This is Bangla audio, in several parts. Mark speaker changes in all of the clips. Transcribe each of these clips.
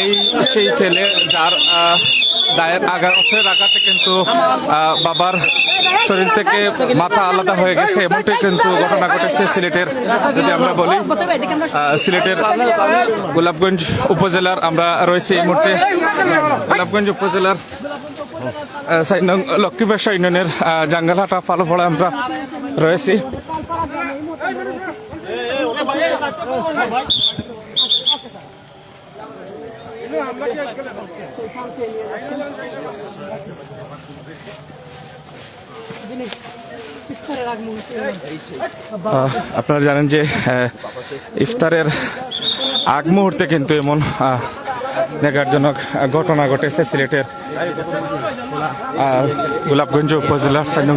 Speaker 1: এই সেই ছেলে যার দায়ের আগা অর্থের আঘাতে কিন্তু বাবার শরীর থেকে মাথা আলাদা হয়ে গেছে এমনটাই কিন্তু ঘটনা ঘটেছে সিলেটের, যদি আমরা বলি। সিলেটের গোলাপগঞ্জ উপজেলার আমরা রয়েছি এই মুহূর্তে। গোলাপগঞ্জ উপজেলার লক্ষ্মীবাসা ইউনিয়নের জাঙ্গালহাটা ফালফড়া আমরা রয়েছি। আপনারা জানেন যে ইফতারের আগ মুহূর্তে কিন্তু এমন নেগারজনক ঘটনা ঘটেছে সিলেটের গোলাপগঞ্জ উপজেলার সাইনং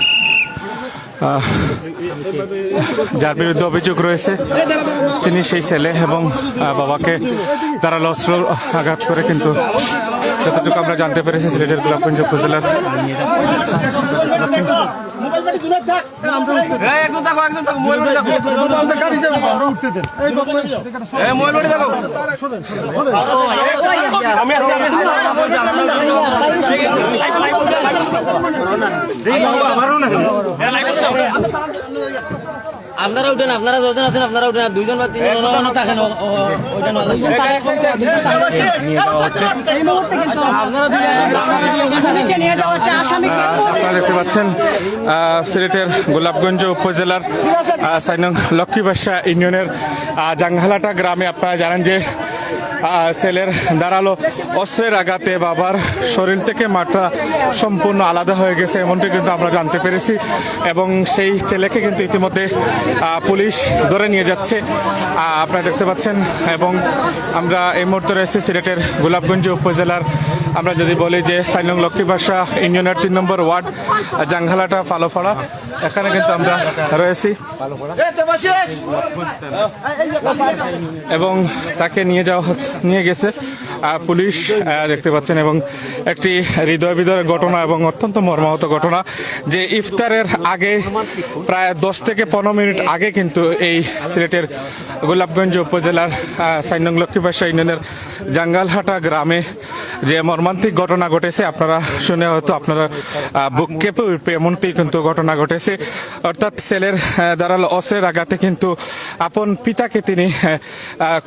Speaker 1: যার বিরুদ্ধে অভিযোগ রয়েছে তিনি সেই ছেলে এবং বাবাকে তারা অস্ত্র আঘাত করে কিন্তু যতটুকু আমরা জানতে পেরেছি সিলেটের গোলাপগঞ্জ উপজেলার
Speaker 2: একদম থাকো একদম থাকো মোবাইল বাড়ি থাকো এই মোবাইল বাড়ি থাকো আমি আছি, আমি আছি। আমারও না
Speaker 3: আপনারা উঠেন আপনারা যতজন আছেন আপনারা উঠেন। আর দুইজন বা তিনজন থাকেন ও- ও- আপনারা দুইজন আপনারা দুইজন থাকেন।
Speaker 4: নিয়ে যাওয়া হচ্ছে আসামিকে
Speaker 1: আপনারা দেখতে পাচ্ছেন সিলেটের গোলাপগঞ্জ উপজেলার সাইনং লক্ষ্মীবাসা ইউনিয়নের জাংহালাটা জাঙ্গালাটা গ্রামে আপনারা জানেন যে ছেলের দাঁড়াল অস্ত্রের আঘাতে বাবার শরীর থেকে মাথা সম্পূর্ণ আলাদা হয়ে গেছে, এমনটি কিন্তু আমরা জানতে পেরেছি। এবং সেই ছেলেকে কিন্তু ইতিমধ্যে পুলিশ ধরে নিয়ে যাচ্ছে। আপনারা দেখতে পাচ্ছেন, এবং আমরা এই মুহূর্তে রয়েছে সিলেটের গোলাপগঞ্জ উপজেলার আমরা যদি বলি যে সাইনং লক্ষ্মীবাসা ইউনিয়নের তিন নম্বর ওয়ার্ড জাঙ্গালাটা ফালোফাড়া এখানে কিন্তু আমরা রয়েছি। এবং তাকে নিয়ে যাওয়া নিয়ে গেছে পুলিশ দেখতে পাচ্ছেন, এবং একটি হৃদয় বিদয়ের ঘটনা এবং অত্যন্ত মর্মাহত ঘটনা, যে ইফতারের আগে প্রায় দশ থেকে পনেরো মিনিট আগে কিন্তু এই সিলেটের গোলাপগঞ্জ উপজেলার সাইনং লক্ষ্মীবাসা ইউনিয়নের জাঙ্গালহাটা গ্রামে যে মর্মান্তিক ঘটনা ঘটেছে। আপনারা শুনে হয়তো আপনারা বুক এমনটি কিন্তু ঘটনা ঘটেছে। অর্থাৎ ছেলের দাঁড়াল অসের আঘাতে কিন্তু আপন পিতাকে তিনি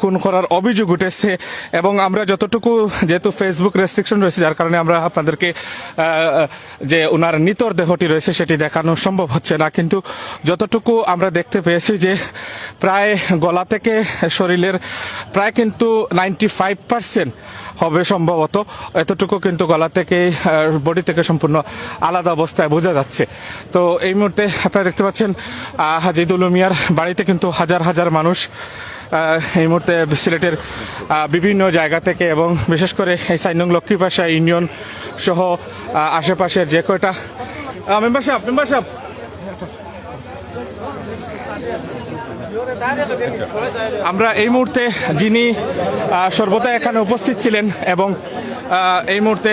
Speaker 1: খুন করার অভিযোগ উঠেছে। এবং আমরা যতটুকু, যেহেতু ফেসবুক রেস্ট্রিকশন রয়েছে, যার কারণে আমরা আপনাদেরকে যে ওনার নিতর দেহটি রয়েছে, সেটি দেখানো সম্ভব হচ্ছে না। কিন্তু যতটুকু আমরা দেখতে পেয়েছি যে প্রায় গলা থেকে শরীরের প্রায় কিন্তু নাইনটি ফাইভ পার্সেন্ট হবে সম্ভবত। এতটুকু কিন্তু গলা থেকে বডি থেকে সম্পূর্ণ আলাদা অবস্থায় বোঝা যাচ্ছে। তো এই মুহূর্তে আপনারা দেখতে পাচ্ছেন হাজিদুল মিয়ার বাড়িতে কিন্তু হাজার হাজার মানুষ এই মুহূর্তে সিলেটের বিভিন্ন জায়গা থেকে এবং বিশেষ করে এই সাইনং লক্ষ্মীপাশা ইউনিয়ন সহ আশেপাশের যে কয়টা মেম্বার সাহেব মেম্বার সাহেব। আমরা এই মুহূর্তে যিনি সর্বদা এখানে উপস্থিত ছিলেন এবং এই মুহূর্তে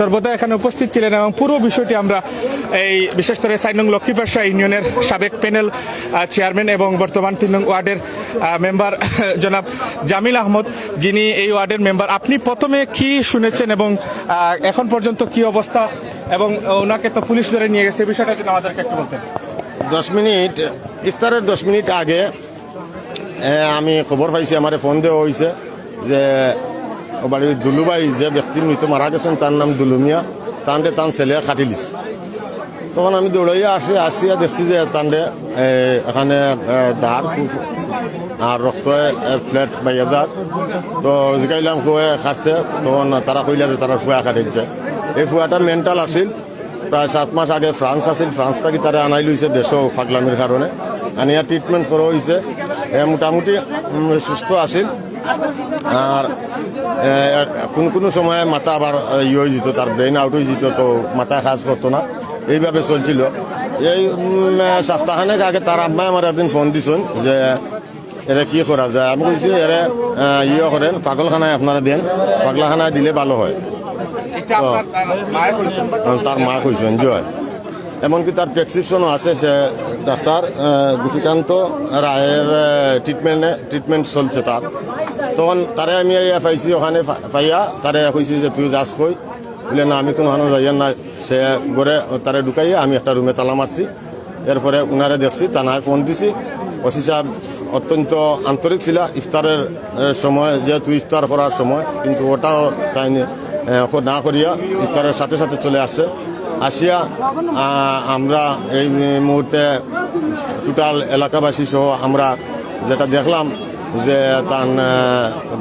Speaker 1: সর্বদা এখানে উপস্থিত ছিলেন এবং পুরো বিষয়টি আমরা এই বিশেষ করে সাইনং লক্ষ্মীপাশা ইউনিয়নের সাবেক প্যানেল চেয়ারম্যান এবং বর্তমান তিন নং ওয়ার্ডের মেম্বার, জনাব জামিল আহমদ, যিনি এই ওয়ার্ডের মেম্বার। আপনি প্রথমে কি শুনেছেন এবং এখন পর্যন্ত কি অবস্থা এবং ওনাকে তো পুলিশ ধরে নিয়ে গেছে, এই বিষয়টা যদি আমাদেরকে একটু বলতেন।
Speaker 5: দশ মিনিট, ইফতারের দশ মিনিট আগে আমি খবর পাইছি, আমার ফোন দেওয়া হয়েছে যে বাড়ির দুলুবাই যে ব্যক্তি মৃত মারা গেছেন, তার নাম দুলুমিয়া তান্ডে তান ছেলে কাটিলিস তখন আমি দৌড়াইয়া আসি, আসিয়া দেখছি যে তান্ডে এখানে দাঁড় আর রক্ত ফ্ল্যাট বাইয়া যার। তো জিকাইলাম খুয়ে খাটছে, তখন তারা কইলা যে তারা ফুয়া কাটিলছে এই ফুয়াটা মেন্টাল আছিল। প্রায় সাত মাস আগে ফ্রান্স আছিল ফ্রান্স থাকি তারা আনাই লইছে দেশ পাগলামির কারণে আনিয়া ট্রিটমেন্ট করা হয়েছে মোটামুটি সুস্থ আছিল। আর এ, কোন সময় মাথা আবার ইয়ে হয়ে যেত তার ব্রেন আউট হয়ে যেত তো মাথা কাজ করতো না এইভাবে চলছিল। এই সপ্তাহখানেক আগে তার আম্মাই আমার একদিন ফোন দিছেন যে এরা কি করা যায়? আমি বলছি এরা ইয়ে করেন পাগলখানায় আপনারা দেন। পাগলাখানায় দিলে ভালো হয়। তার মা কইছেন জয় এমনকি তার প্রেসক্রিপশনও আছে সে ডাক্তার গুটিকান্ত রায়ের ট্রিটমেন্টে ট্রিটমেন্ট চলছে তার। তখন তারে আমি পাইছি ওখানে পাইয়া তারে কইছি যে তুই যাস কই? বলে না আমি কোনো হানো যাইয়া না সে ঘরে তারে ঢুকাইয়া আমি একটা রুমে তালা মারছি। এরপরে উনারে দেখছি তানায় ফোন দিছি। ওসি সাহেব অত্যন্ত আন্তরিক ছিল ইফতারের সময় যেহেতু ইফতার করার সময় কিন্তু ওটাও তাই নি- এ, না করিয়া ইফতারের সাথে সাথে চলে আসছে। আসিয়া আমরা এই মুহূর্তে টোটাল এলাকাবাসী সহ আমরা যেটা দেখলাম যে তার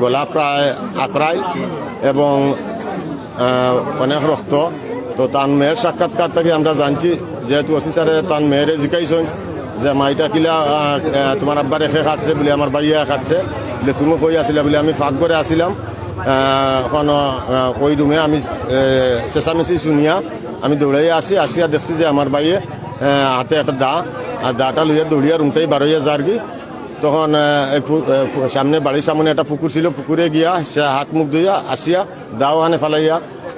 Speaker 5: গলা প্রায় আত্রায় এবং অনেক রক্ত। তো তার মেয়ের সাক্ষাৎকার থেকে আমরা জানছি, যেহেতু ওসি স্যারে তার মেয়েরে জিকাইছেন যে মাইটা কিলা তোমার আব্বার এখে খাটছে বলে, আমার বাইয়া খাটছে বলে, তুমি কই আসিলা বলে আমি ফাঁক করে আসিলাম। এখন ওই রুমে আমি চেঁচামেচি শুনিয়া আমি দৌড়াইয়া আসি আসিয়া দেখছি যে আমার বাইয়ে হাতে একটা দা। আর দাটা লইয়া দৌড়িয়া রুমটাই বারোইয়া যার কি তখন সামনে বাড়ির সামনে একটা পুকুর ছিল পুকুরে গিয়া, সে হাত মুখ ধুইয়া আসিয়া দাও আনে ফেলাইয়া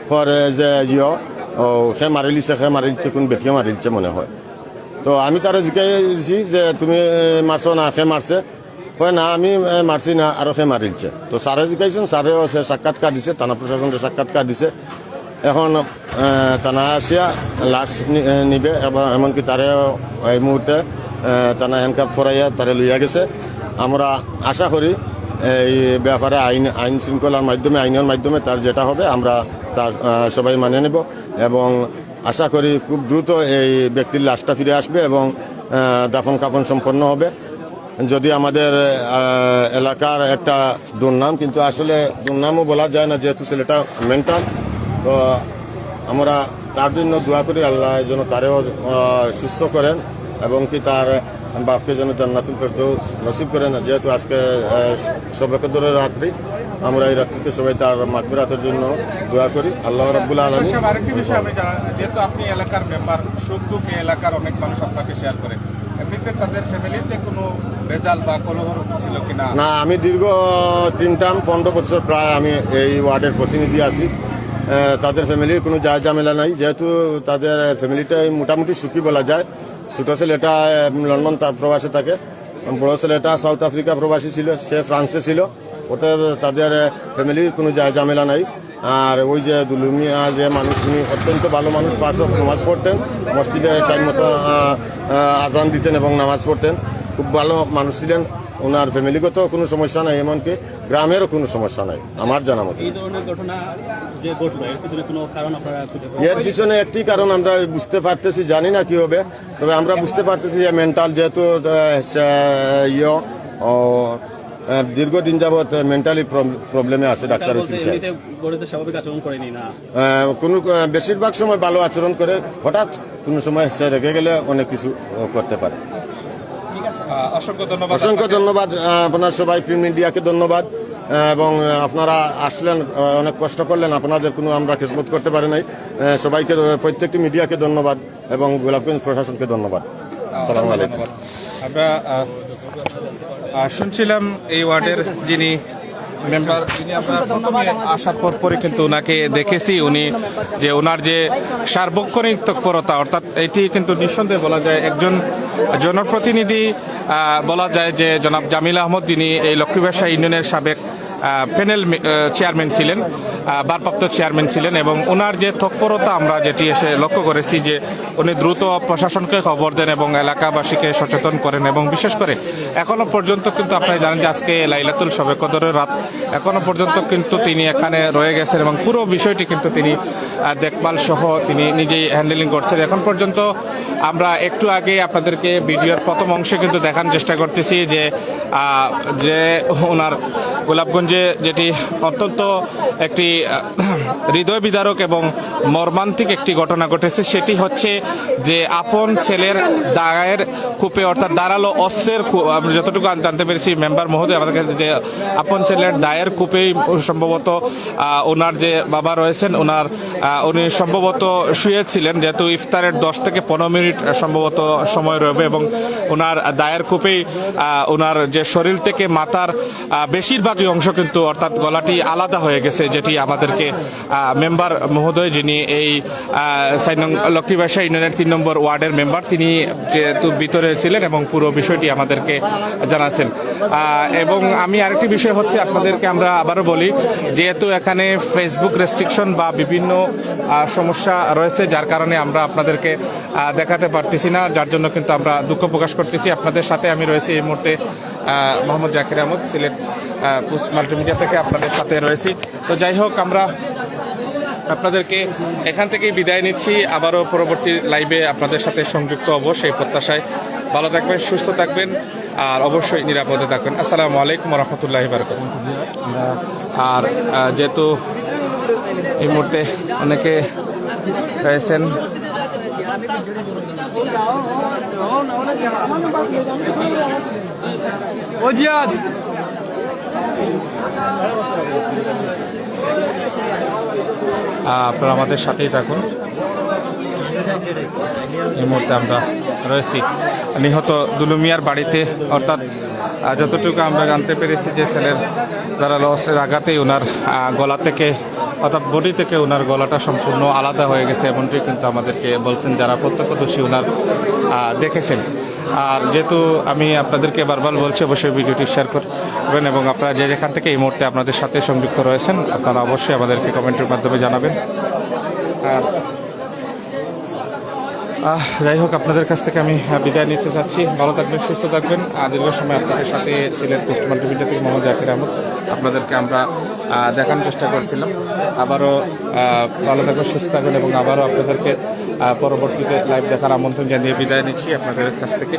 Speaker 5: পরে যে ইয় ও সে মারিলিছে সে মারিলিছে কোন বেটিয়ে মারিলিছে মনে হয়। তো আমি তারা জিজ্ঞাসি যে তুমি মারছো না, সে মারছে কয়, না, আমি মারছি না আরও সে মারিলছে তো স্যারে জিজ্ঞাসছেন স্যারেও সে সাক্ষাৎকার দিছে, থানা প্রশাসনকে সাক্ষাৎকার দিছে। এখন থানা আসিয়া, লাশ নিবে, এবং, এমনকি তারেও এই মুহূর্তে থানা হ্যান্ডকাপ ফরাইয়া তারে লইয়া গেছে আমরা আশা করি, এই ব্যাপারে আইন আইন শৃঙ্খলার মাধ্যমে, আইনের মাধ্যমে তার যেটা হবে, আমরা তা সবাই মানে নেব। এবং আশা করি খুব দ্রুত এই ব্যক্তির লাশটা ফিরে আসবে এবং দাফন কাফন সম্পন্ন হবে। যদি আমাদের এলাকার একটা দুর্নাম কিন্তু আসলে দুর্নামও বলা যায় না যেহেতু ছেলেটা মেন্টাল তো আমরা তার জন্য দোয়া করি আল্লাহ যেন তারেও সুস্থ করেন এবং কি তার বাপকে যেন তার জান্নাতুল ফেরদৌস নসিব করেন। যেহেতু আজকে সবে কদরের রাত্রি আমরা এই রাত্রিতে সবাই তার মাগফিরাতের জন্য দোয়া করি। আল্লাহ রাব্বুল আলামিন।
Speaker 1: সাহেব, আরেকটি বিষয় আমি জানা যেহেতু আপনি এলাকার মেম্বার সুখ দুঃখ এলাকার অনেক মানুষ আপনাকে শেয়ার করে।
Speaker 5: না, আমি দীর্ঘ তিন টার্ম, পনেরো বছর প্রায় আমি এই ওয়ার্ডের প্রতিনিধি আছি। তাদের ফ্যামিলির কোনো যায় ঝামেলা নাই। যেহেতু তাদের ফ্যামিলিটা মোটামুটি সুখী বলা যায়। ছোটো ছেলেটা লন্ডন প্রবাসে থাকে। বড় ছেলেটা সাউথ আফ্রিকা প্রবাসী ছিল, সে ফ্রান্সে ছিল। ওতে তাদের ফ্যামিলির কোনো যায় ঝামেলা নাই। আর ওই যে দুলুমিয়া যে মানুষ উনি অত্যন্ত ভালো মানুষ পাঁচ নামাজ পড়তেন মসজিদে টাইম মতো আজান দিতেন এবং নামাজ পড়তেন। খুব ভালো মানুষ ছিলেন ওনার ফ্যামিলিগত কোনো সমস্যা নাই এমনকি গ্রামেরও কোনো সমস্যা নাই আমার জানা মতো।
Speaker 4: এর পিছনে
Speaker 5: একটি কারণ আমরা বুঝতে পারতেছি জানি না কি হবে তবে আমরা বুঝতে পারতেছি যে মেন্টাল যেহেতু ইয়ে দীর্ঘদিন যাবৎ মেন্টালি প্রবলেমে আছে
Speaker 4: তারা
Speaker 5: ডাক্তারের
Speaker 4: বলছে
Speaker 5: চিকিৎসায়। কোনো বেশিরভাগ সময় ভালো আচরণ করে হঠাৎ কোনো সময় সে রেখে গেলে অনেক কিছু করতে পারে।
Speaker 1: অসংখ্য ধন্যবাদ
Speaker 5: আপনার সবাই প্রিন্ট মিডিয়াকে ধন্যবাদ এবং আপনারা আসলেন অনেক কষ্ট করলেন আপনাদের কোনো আমরা খেসমত করতে পারি নাই। সবাইকে প্রত্যেকটি মিডিয়াকে ধন্যবাদ এবং গোলাপগঞ্জ প্রশাসনকে ধন্যবাদ। আসসালামু আলাইকুম।
Speaker 1: আমরা শুনছিলাম এই ওয়ার্ডের যিনি মেম্বার, যিনি আপনার প্রথমে আসার পর পরে কিন্তু ওনাকে দেখেছি। উনি যে ওনার যে সার্বক্ষণিক তৎপরতা, অর্থাৎ এটি কিন্তু নিঃসন্দেহে বলা যায় একজন জনপ্রতিনিধি বলা যায় যে জনাব জামিল আহমদ, যিনি এই লক্ষ্মী ব্যবসা ইউনিয়নের সাবেক প্যানেল চেয়ারম্যান ছিলেন ভারপ্রাপ্ত চেয়ারম্যান ছিলেন এবং ওনার যে তৎপরতা আমরা যেটি এসে লক্ষ্য করেছি যে উনি দ্রুত প্রশাসনকে খবর দেন এবং এলাকাবাসীকে সচেতন করেন এবং বিশেষ করে এখনও পর্যন্ত কিন্তু আপনারা জানেন যে আজকে লাইলাতুল সবে কদরের রাত, এখনও পর্যন্ত কিন্তু তিনি এখানে রয়ে গেছেন এবং পুরো বিষয়টি কিন্তু তিনি দেখভাল সহ তিনি নিজেই হ্যান্ডেলিং করছেন। এখন পর্যন্ত আমরা একটু আগে আপনাদেরকে ভিডিওর প্রথম অংশে কিন্তু দেখানোর চেষ্টা করতেছি যে যে ওনার গোলাপগঞ্জে যেটি অত্যন্ত একটি হৃদয় বিদারক এবং মর্মান্তিক একটি ঘটনা ঘটেছে, সেটি হচ্ছে যে আপন ছেলের দায়ের কূপে অর্থাৎ দাঁড়াল অস্ত্রের আমি যতটুকু জানতে পেরেছি, মেম্বার মহোদয়, আমাদের কাছে যে আপন ছেলের দায়ের কূপেই সম্ভবত ওনার যে বাবা রয়েছেন, ওনার উনি সম্ভবত শুয়েছিলেন, যেহেতু ইফতারের দশ থেকে পনেরো মিনিট সম্ভবত সময় রয়েছে এবং ওনার দায়ের কূপেই ওনার যে শরীর থেকে মাথার বেশিরভাগই অংশ কিন্তু অর্থাৎ গলাটি আলাদা হয়ে গেছে, যেটি আমাদেরকে মেম্বার মহোদয় যিনি এই লক্ষ্মীবাসা ইউনিয়নের তিন নম্বর ওয়ার্ডের মেম্বার, তিনি যেহেতু ভিতরে ছিলেন এবং পুরো বিষয়টি আমাদেরকে জানাচ্ছেন। এবং আমি আরেকটি বিষয় হচ্ছে আপনাদেরকে আমরা আবারও বলি, যেহেতু এখানে ফেসবুক রেস্ট্রিকশন বা বিভিন্ন সমস্যা রয়েছে, যার কারণে আমরা আপনাদেরকে দেখাতে পারতেছি না, যার জন্য কিন্তু আমরা দুঃখ প্রকাশ করতেছি। আপনাদের সাথে আমি রয়েছি এই মুহূর্তে মোহাম্মদ জাকির আহমদ সিলেট পোস্ট মাল্টিমিডিয়া থেকে আপনাদের সাথে রয়েছি। তো যাই হোক আমরা আপনাদেরকে এখান থেকেই বিদায় নিচ্ছি। আবারও পরবর্তী লাইভে আপনাদের সাথে সংযুক্ত হব সেই প্রত্যাশায়। ভালো থাকবেন সুস্থ থাকবেন আর অবশ্যই নিরাপদে থাকবেন। আসসালামু আলাইকুম রহমতুল্লাহ বারকাত আর যেহেতু এই মুহূর্তে অনেকে রয়েছেন
Speaker 2: ও জিয়াদ।
Speaker 1: আপনারা আমাদের সাথেই থাকুন। এই মুহূর্তে আমরা রয়েছি। নিহত দুলুমিয়ার বাড়িতে, অর্থাৎ যতটুকু আমরা জানতে পেরেছি যে ছেলের যারা লসের আঘাতেই ওনার গলা থেকে, অর্থাৎ বডি থেকে ওনার গলাটা সম্পূর্ণ আলাদা হয়ে গেছে এমনটি কিন্তু আমাদেরকে বলছেন যারা প্রত্যক্ষদর্শী ওনার দেখেছেন। আর যেহেতু আমি আপনাদেরকে বারবার বলছি, অবশ্যই ভিডিওটি শেয়ার করবেন এবং আপনারা যে যেখান থেকে এই মুহূর্তে আপনাদের সাথে সংযুক্ত রয়েছেন, আপনারা অবশ্যই আমাদেরকে কমেন্টের মাধ্যমে জানাবেন। আর যাই হোক, আপনাদের কাছ থেকে আমি বিদায় নিতে চাচ্ছি। ভালো থাকবেন, সুস্থ থাকবেন। আর দীর্ঘ সময় আপনাদের সাথে ছিলেন পোস্ট মাল্টিমিডিয়া থেকে মোহাম্মদ জাকির আহমদ। আপনাদেরকে আমরা দেখানোর চেষ্টা করছিলাম। আবারও ভালো থাকবেন সুস্থ থাকবেন এবং আবারও আপনাদেরকে পরবর্তীতে লাইভ দেখার আমন্ত্রণ জানিয়ে বিদায় নিচ্ছি আপনাদের কাছ থেকে।